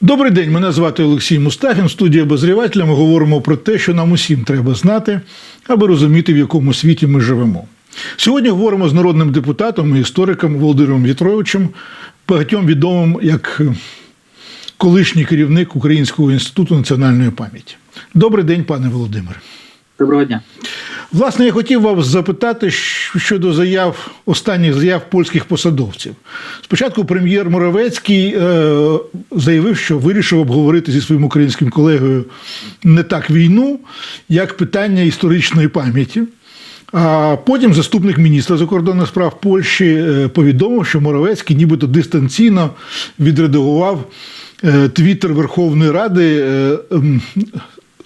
Добрий день, мене звати Олексій Мустафін. Студія обозрівателя ми говоримо про те, що нам усім треба знати, аби розуміти, в якому світі ми живемо. Сьогодні говоримо з народним депутатом і істориком Володимиром Вітровичем, багатьом відомим як е, колишній керівник Українського інституту національної пам'яті. Добрий день, пане Володимире. Доброго дня. Власне, я хотів вас запитати щодо заяв останніх заяв польських посадовців. Спочатку прем'єр Моровецький е, заявив, що вирішив обговорити зі своїм українським колегою не так війну, як питання історичної пам'яті. А потім заступник міністра закордонних справ Польщі е, повідомив, що Моровецький нібито дистанційно відредагував е, твіттер Верховної Ради.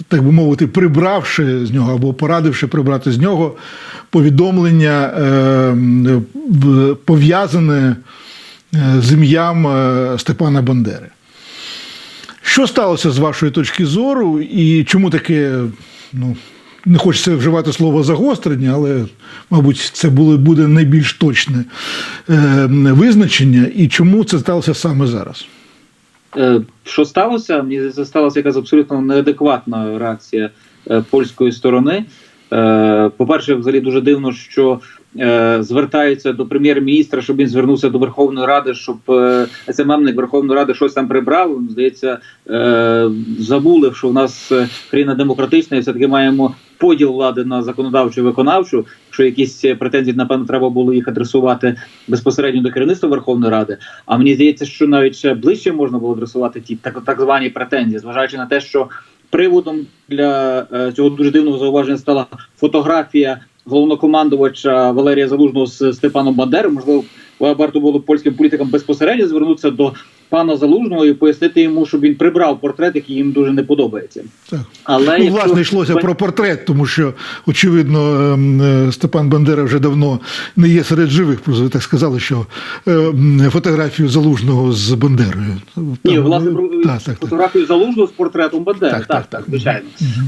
Так би мовити, прибравши з нього або порадивши прибрати з нього повідомлення, е, пов'язане е, з ім'ям е, Степана Бандери. Що сталося з вашої точки зору, і чому таке, ну, не хочеться вживати слово загострення, але, мабуть, це було, буде найбільш точне визначення, і чому це сталося саме зараз? Е, Що сталося? Здається, сталася якась абсолютно неадекватна реакція е, польської сторони. Е, По-перше, взагалі дуже дивно, що е, звертаються до прем'єр-міністра, щоб він звернувся до Верховної Ради, щоб е, СММник Верховної Ради щось там прибрав. Здається, е, забули, що в нас е, країна демократична, і все таки маємо поділ влади на законодавчу і виконавчу. Якщо якісь претензії, напевно, треба було їх адресувати безпосередньо до керівництва Верховної Ради. А мені здається, що навіть ще ближче можна було адресувати ті так, так звані претензії, зважаючи на те, що приводом для цього дуже дивного зауваження стала фотографія головнокомандувача Валерія Залужного з Степаном Бандерою. Можливо, варто було польським політикам безпосередньо звернутися до пана Залужного і пояснити йому, щоб він прибрав портрет, який їм дуже не подобається. Так. Але Ну, якщо- власне, йшлося про портрет, тому що, очевидно, ем, е, Степан Бандера вже давно не є серед живих. Просто ви так сказали, що е, фотографію залужного з Бандерою. Ні, власне, е, про так, так, так. фотографію залужного з портретом Бандери. Так, Так, так, так, так. звичайно.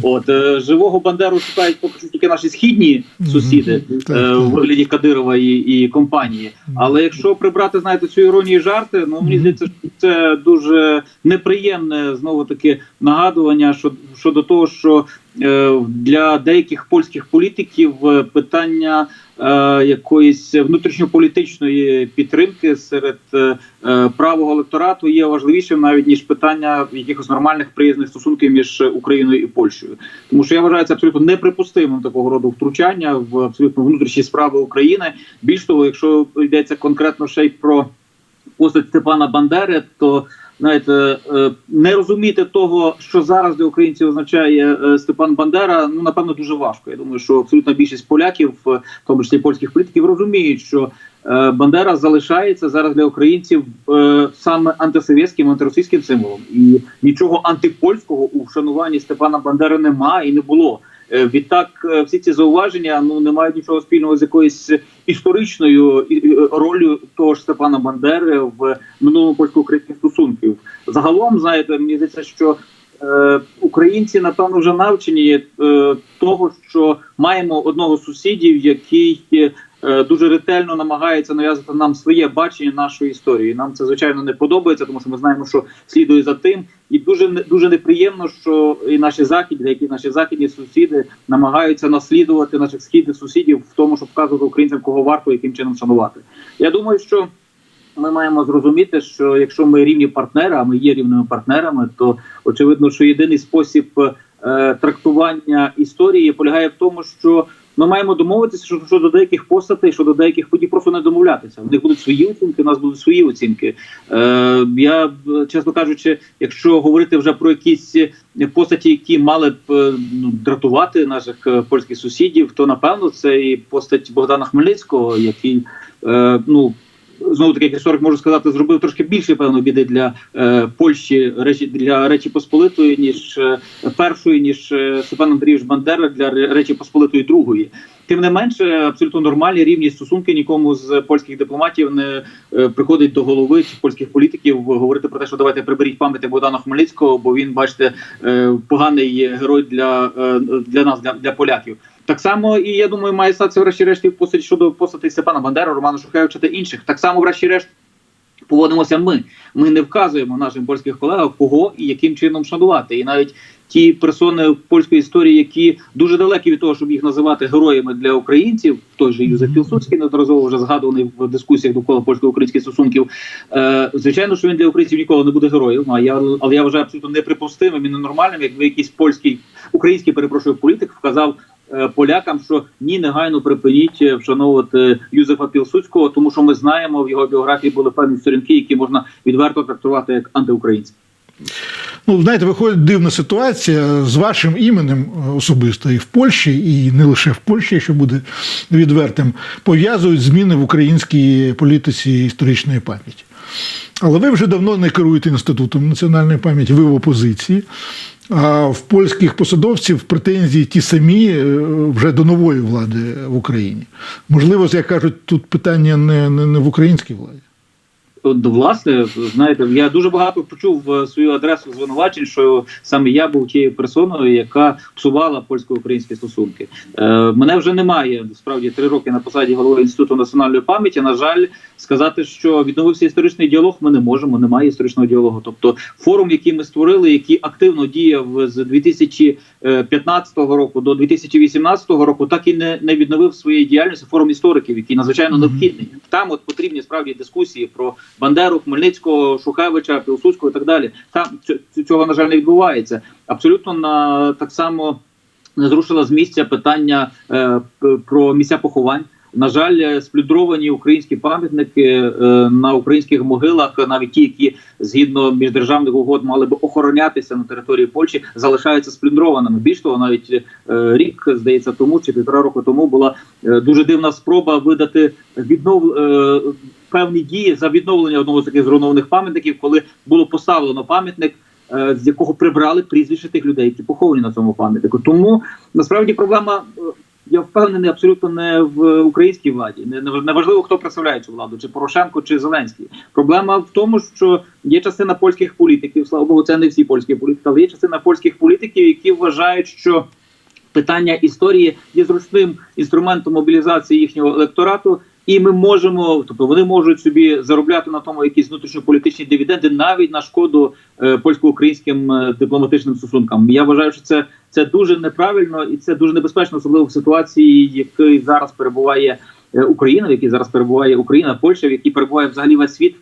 От е, живого Бандеру шукають поки що тільки наші східні сусіди Мгм. Так, е, так. у вигляді Кадирова і, і компанії. Але якщо прибрати, знаєте, цю іронію і жарти, ну мені здається, що це дуже неприємне знову таки нагадування щодо, того, що е, для деяких польських політиків е, питання е, якоїсь внутрішньополітичної підтримки серед правого електорату є важливішим навіть ніж питання якихось нормальних приязних стосунків між Україною і Польщею. Тому що я вважаю це абсолютно неприпустимим такого роду втручання в абсолютно внутрішні справи України. Більш того, якщо йдеться конкретно ще й про постать Степана Бандери, то знаєте, е, не розуміти того, що зараз для українців означає е, Степан Бандера, ну напевно дуже важко. Я думаю, що абсолютна більшість поляків, в тому числі польських політиків, розуміють, що е, Бандера залишається зараз для українців саме антисовєтським, антиросійським символом, і нічого антипольського у вшануванні Степана Бандери немає і не було. Е, Відтак, е, всі ці зауваження ну не мають нічого спільного з якоюсь історичною ролью того ж Степана Бандери в минулому польсько-українських стосунків. Загалом, знаєте, мені здається, що е, українці напевно вже навчені е, того, що маємо одного сусідів, який дуже ретельно намагається нав'язати нам своє бачення нашої історії. Нам це звичайно не подобається, тому що ми знаємо, що слідує за тим, і дуже дуже неприємно, що і наші західні, які наші західні сусіди намагаються наслідувати наших східних сусідів в тому, щоб вказувати українцям, кого варто яким чином шанувати. Я думаю, що ми маємо зрозуміти, що якщо ми рівні партнери, а ми є рівними партнерами, то очевидно, що єдиний спосіб е, трактування історії полягає в тому, що ми маємо домовитися, що щодо деяких постатей, щодо деяких подій просто не домовлятися. У них будуть свої оцінки, у нас будуть свої оцінки. Е, я чесно кажучи, якщо говорити вже про якісь постаті, які мали б е, ну, дратувати наших е, польських сусідів, то напевно це і постать Богдана Хмельницького, який е, ну знову таки, як історик можу сказати, зробив трошки більше певно біди для е, Польщі речі для Речі Посполитої, ніж е, першої, ніж е, Степан Андрійович Бандера для Речі Посполитої другої. Тим не менше, абсолютно нормальні рівні стосунки нікому з польських дипломатів не е, приходить до голови чи польських політиків говорити про те, що давайте приберіть пам'яті Богдана Хмельницького, бо він, бачите, е, поганий герой для, е, для нас, для, для поляків. Так само, і я думаю, має статися врешті-решт і постать щодо постаті Степана Бандера, Романа Шухевича та інших. Так само, врешті-решт, поводимося ми. Ми не вказуємо нашим польським колегам, кого і яким чином шанувати. І навіть ті персони польської історії, які дуже далекі від того, щоб їх називати героями для українців, той же Юзеф Пілсудський, неодноразово вже згадуваний в дискусіях довкола польсько-українських стосунків. Е, звичайно, що він для українців ніколи не буде героєм. А я але я вважаю абсолютно неприпустимим і ненормальним, якби якийсь польський український перепрошую політик вказав. Е, Полякам, що ні, негайно припиніть е, вшановувати Юзефа Пілсудського, тому що ми знаємо в його біографії були певні сторінки, які можна відверто трактувати як антиукраїнські. Ну, знаєте, виходить дивна ситуація з вашим іменем е, особисто і в Польщі, і не лише в Польщі, якщо буде відвертим, пов'язують зміни в українській політиці історичної пам'яті. Але ви вже давно не керуєте інститутом національної пам'яті, ви в опозиції. А в польських посадовців претензії ті самі е, вже до нової влади в Україні. Можливо, як кажуть, тут питання не, не, не в українській владі. Власне, знаєте, я дуже багато почув в свою адресу звинувачень, що саме я був тією персоною, яка псувала польсько-українські стосунки. Е, мене вже немає справді три роки на посаді голови інституту національної пам'яті. На жаль, сказати, що відновився історичний діалог, ми не можемо. Немає історичного діалогу. Тобто, форум, який ми створили, який активно діяв з 2015 року до 2018 року, так і не, не відновив своєї діяльності. Форум істориків, який надзвичайно необхідний. Там от потрібні справді дискусії про Бандеру, Хмельницького, Шухевича, Пілсудського і так далі. Там цього на жаль не відбувається. Абсолютно на так само не зрушила з місця питання е, про місця поховань. На жаль, е, сплюдровані українські пам'ятники е, на українських могилах, навіть ті, які згідно міждержавних угод мали б охоронятися на території Польщі, залишаються сплюндрованими. Більш того, навіть е, рік здається тому чи півтора року тому була дуже дивна спроба видати віднов певні дії за відновлення одного з таких зруйнованих пам'ятників, коли було поставлено пам'ятник. е, З якого прибрали прізвище тих людей, які поховані на цьому пам'ятнику. Тому насправді проблема, е, я впевнений, абсолютно не в українській владі. Не, не хто представляє цю владу, чи Порошенко, чи Зеленський. Проблема в тому, що є частина польських політиків, слава Богу, це не всі польські політики, але є частина польських політиків, які вважають, що питання історії є зручним інструментом мобілізації їхнього електорату. І ми можемо, тобто вони можуть собі заробляти на тому якісь внутрішньополітичні дивіденди навіть на шкоду е, польсько-українським е, дипломатичним стосункам. Я вважаю, що це, це дуже неправильно і це дуже небезпечно, особливо в ситуації, який зараз перебуває Україна, в якій зараз перебуває Україна, Польща, в якій перебуває взагалі весь світ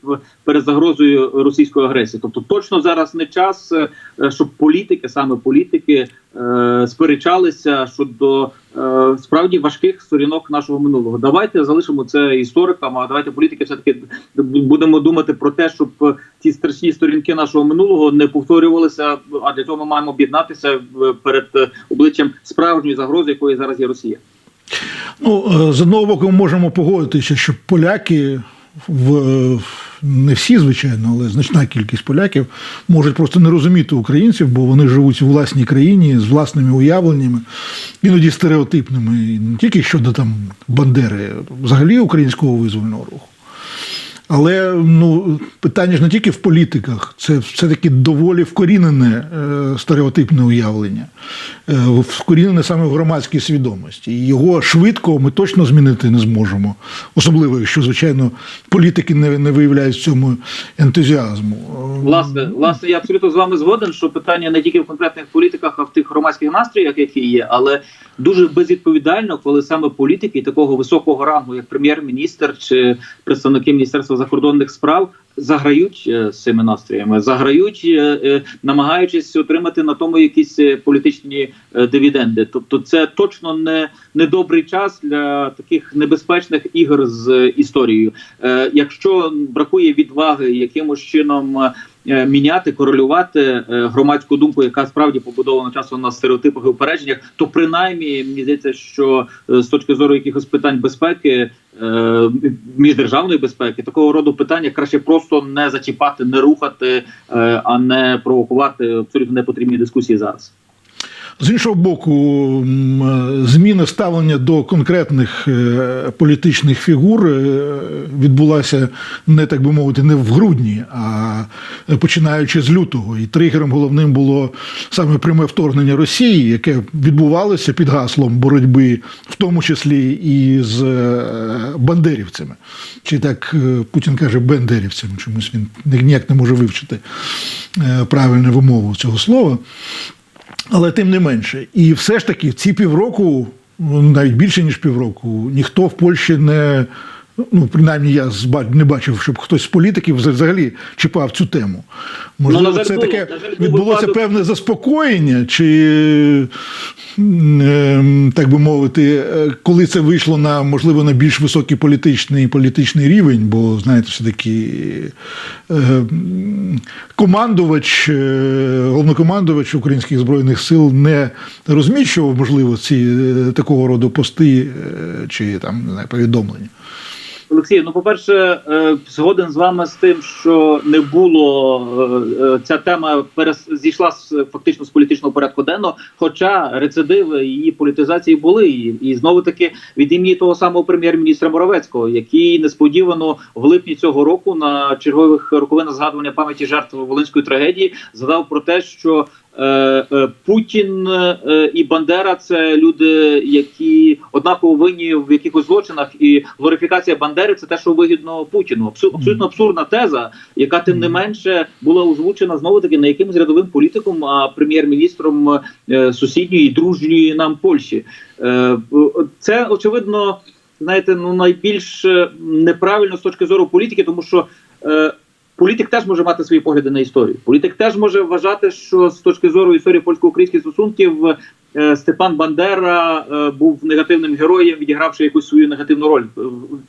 перед загрозою російської агресії. Тобто, точно зараз не час, е, щоб політики, саме політики, е, сперечалися щодо е, справді важких сторінок нашого минулого. Давайте залишимо це історикам. А давайте політики все таки будемо думати про те, щоб е, ці страшні сторінки нашого минулого не повторювалися. А для цього ми маємо об'єднатися перед е, обличчям справжньої загрози, якої зараз є Росія. Ну, е, з одного боку, ми можемо погодитися, що поляки в е, не всі, звичайно, але значна кількість поляків можуть просто не розуміти українців, бо вони живуть у власній країні з власними уявленнями, іноді стереотипними, і не тільки щодо там Бандери, взагалі українського визвольного руху. Але ну, питання ж не тільки в політиках, це все-таки доволі вкорінене е, стереотипне уявлення, е, вкорінене саме в громадській свідомості. Його швидко ми точно змінити не зможемо. Особливо, якщо, звичайно, політики не, не виявляють в цьому ентузіазму. Е, Власне, власне, я абсолютно з вами згоден, що питання не тільки в конкретних політиках, а в тих громадських настроях, які є, але дуже безвідповідально, коли саме політики такого високого рангу, як прем'єр-міністр чи представники міністерства закордонних справ, заграють е, з цими настроями, заграють, е, е, намагаючись отримати на тому якісь політичні дивіденди. Тобто, це точно не, не добрий час для таких небезпечних ігор з історією. Якщо бракує відваги якимось чином. Е, Міняти, корелювати е, громадську думку, яка справді побудована часом на стереотипах і упередженнях, то принаймні мені здається, що е, з точки зору якихось питань безпеки, міждержавної безпеки, такого роду питання краще просто не зачіпати, не рухати, а не провокувати абсолютно непотрібні дискусії зараз. З іншого боку, зміна ставлення до конкретних е, політичних фігур е, відбулася не так би мовити, не в грудні, а починаючи з лютого. І тригером головним було саме пряме вторгнення Росії, яке відбувалося під гаслом боротьби, в тому числі і з е, бандерівцями. Чи так Путін каже бендерівцями, чомусь він ніяк не може вивчити правильну вимову цього слова. Але тим не менше, і все ж таки, ці півроку, ну, навіть більше ніж півроку, ніхто в Польщі не. Ну, принаймні, я не бачив, щоб хтось з політиків взагалі чіпав цю тему. Можливо, Ну, це було. таке відбулося певне заспокоєння, чи ем, так би мовити, е, коли це вийшло на можливо на більш високий політичний політичний рівень, бо знаєте, все таки командувач, е, головнокомандувач українських збройних сил не розміщував, можливо, ці е, такого роду пости е, чи там не знаю, повідомлення. Олексій, ну по-перше, е, згоден з вами з тим, що не було е, е, ця тема перес зійшла з фактично з політичного порядку денного, хоча рецидиви її політизації були. І, і знову таки від імені того самого прем'єр-міністра Моровецького, який несподівано в липні цього року на чергових роковинах згадування пам'яті жертв волинської трагедії згадав про те, що Путін е, і Бандера це люди, які однаково винні в якихось злочинах, і глорифікація Бандери це те, що вигідно Путіну. Абсолютно абсурдна теза, яка тим не менше була озвучена знову таки не якимось рядовим політиком, а прем'єр-міністром е, сусідньої і дружньої нам Польщі. Е, Це очевидно, знаєте, ну найбільш е, неправильно з точки зору політики, тому що. Політик теж може мати свої погляди на історію. Політик теж може вважати, що з точки зору історії польсько-українських стосунків е, Степан Бандера е, був негативним героєм, відігравши якусь свою негативну роль. Е,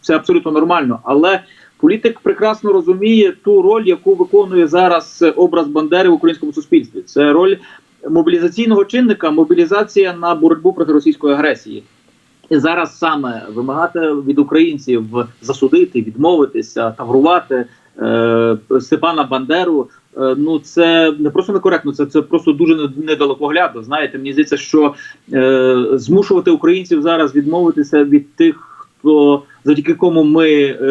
Це абсолютно нормально. Але політик прекрасно розуміє ту роль, яку виконує зараз образ Бандери в українському суспільстві. Це роль мобілізаційного чинника, мобілізація на боротьбу проти російської агресії. І зараз саме вимагати від українців засудити, відмовитися, таврувати Степана Бандеру. е, Ну, це не просто некоректно, це, це просто дуже не- недалекоглядно. Знаєте, мені здається, що е, змушувати українців зараз відмовитися від тих, хто завдяки кому ми е,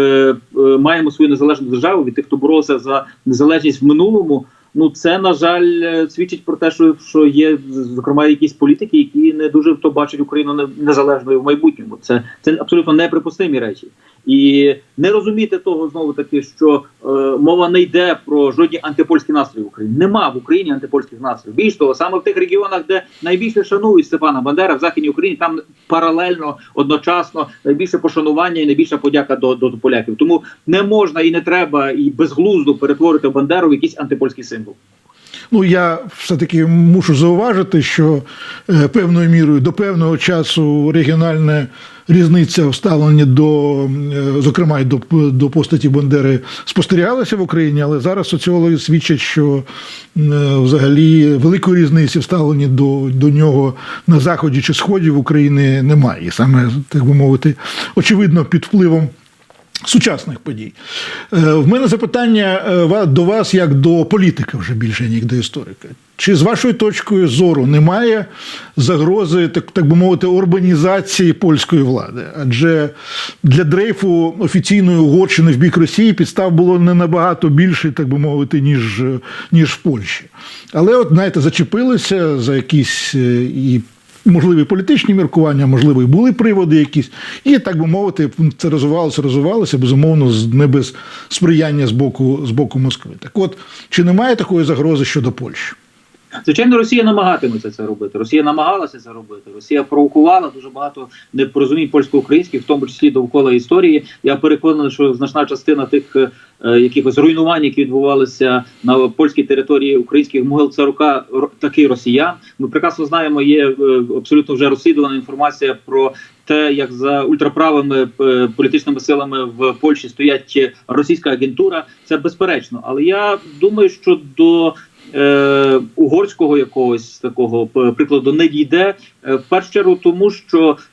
е, маємо свою незалежну державу, від тих, хто боровся за незалежність в минулому. Ну, це на жаль е, свідчить про те, що, що є зокрема якісь політики, які не дуже хто бачать Україну незалежною в майбутньому. Це, це абсолютно неприпустимі речі. І не розуміти того знову таки, що е, мова не йде про жодні антипольські настрої в Україні. Нема в Україні антипольських настроїв. Більш того, саме в тих регіонах, де найбільше шанують Степана Бандера в західній Україні, там паралельно одночасно найбільше пошанування і найбільша подяка до, до, поляків. Тому не можна і не треба і безглуздо перетворити Бандеру в якийсь антипольський символ. Ну, я все-таки мушу зауважити, що е, певною мірою до певного часу регіональна різниця в ставленні до, е, зокрема, і до, до постаті Бандери спостерігалася в Україні, але зараз соціологи свідчать, що е, взагалі великої різниці в ставленні до, до нього на заході чи сході в Україні немає. І саме, так би мовити, очевидно, під впливом сучасних подій. Е, В мене запитання е, до вас як до політика вже більше, ніж до історика. Чи з вашою точкою зору немає загрози, так, так би мовити, урбанізації польської влади? Адже для дрейфу офіційної Угорщини в бік Росії підстав було не набагато більше, так би мовити, ніж, ніж в Польщі. Але, от, знаєте, зачепилися за якісь е, і можливі політичні міркування, можливо, і були приводи якісь. І, так би мовити, це розвивалося, розвивалося, безумовно, не без сприяння з боку, з боку Москви. Так от, чи немає такої загрози щодо Польщі? Звичайно, Росія намагатиметься це робити. Росія намагалася це робити. Росія провокувала дуже багато непорозумінь польсько-українських, в тому числі довкола історії. Я переконаний, що значна частина тих е, якихось руйнувань, які відбувалися на польській території українських могил, це рука таки росіян. Ми прекрасно знаємо, є е, абсолютно вже розслідувана інформація про. Те, як за ультраправими е, політичними силами в Польщі стоять російська агентура, це безперечно. Але я думаю, що до е, угорського якогось такого прикладу не дійде. Е, в першу чергу, тому що Е,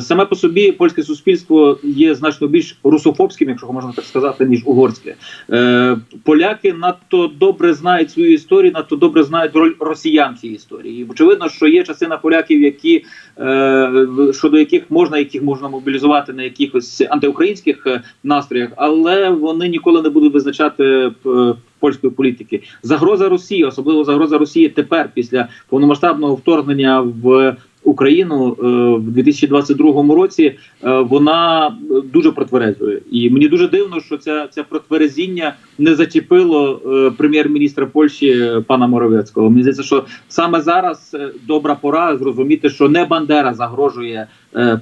Саме по собі польське суспільство є значно більш русофобським, якщо можна так сказати, ніж угорське. Е, Поляки надто добре знають свою історію, надто добре знають роль росіян цій історії. Очевидно, що є частина поляків, які е, щодо яких можна яких можна мобілізувати на якихось антиукраїнських е, настроях, але вони ніколи не будуть визначати е, польської політики. Загроза Росії, особливо загроза Росії тепер, після повномасштабного вторгнення в Україну е, в 2022 році, е, вона е, дуже протверезує. І мені дуже дивно, що ця, ця протверезіння не зачепило прем'єр-міністра Польщі пана Моровецького. Мені здається, що саме зараз добра пора зрозуміти, що не Бандера загрожує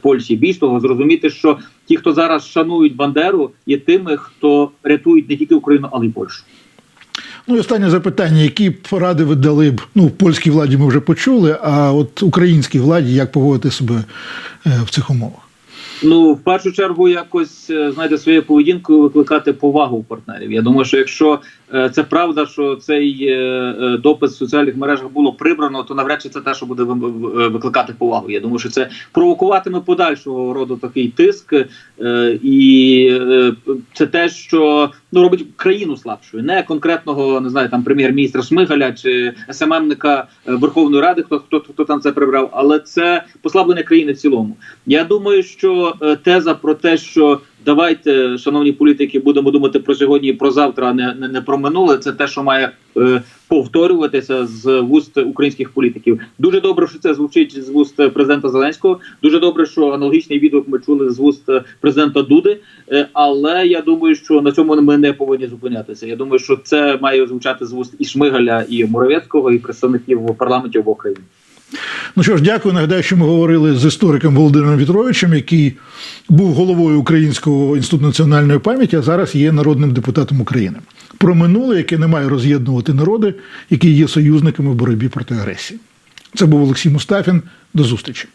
Польщі. Більш того, зрозуміти, що ті, хто зараз шанують Бандеру, є тими, хто рятують не тільки Україну, але й Польщу. Ну і останнє запитання: які поради ви дали б ну, польській владі ми вже почули, а от українській владі як поводити себе е, в цих умовах? Ну, в першу чергу, якось е, знаєте, своєю поведінкою викликати повагу у партнерів. Я думаю, що якщо це правда, що цей е, е, допис в соціальних мережах було прибрано, то навряд чи це те, що буде е, викликати повагу. Я думаю, що це провокуватиме подальшого роду такий тиск, е, і е, це те, що ну робить країну слабшою, не конкретного не знаю, там прем'єр-міністра Шмигаля чи СММника е, Верховної Ради, хто хто хто там це прибрав, але це послаблення країни в цілому. Я думаю, що е, теза про те, що давайте, шановні політики, будемо думати про сьогодні і про завтра, а не, не, не про минуле. Це те, що має е, повторюватися з вуст українських політиків. Дуже добре, що це звучить з вуст президента Зеленського. Дуже добре, що аналогічний відгук ми чули з вуст президента Дуди. Е, але я думаю, що на цьому ми не повинні зупинятися. Я думаю, що це має звучати з вуст і Шмигаля, і Моровецького, і представників парламентів в Україні. Ну що ж, дякую. Нагадаю, що ми говорили з істориком Володимиром Вітровичем, який був головою Українського інституту національної пам'яті, а зараз є народним депутатом України. Про минуле, яке не має роз'єднувати народи, які є союзниками в боротьбі проти агресії. Це був Олексій Мустафін. До зустрічі.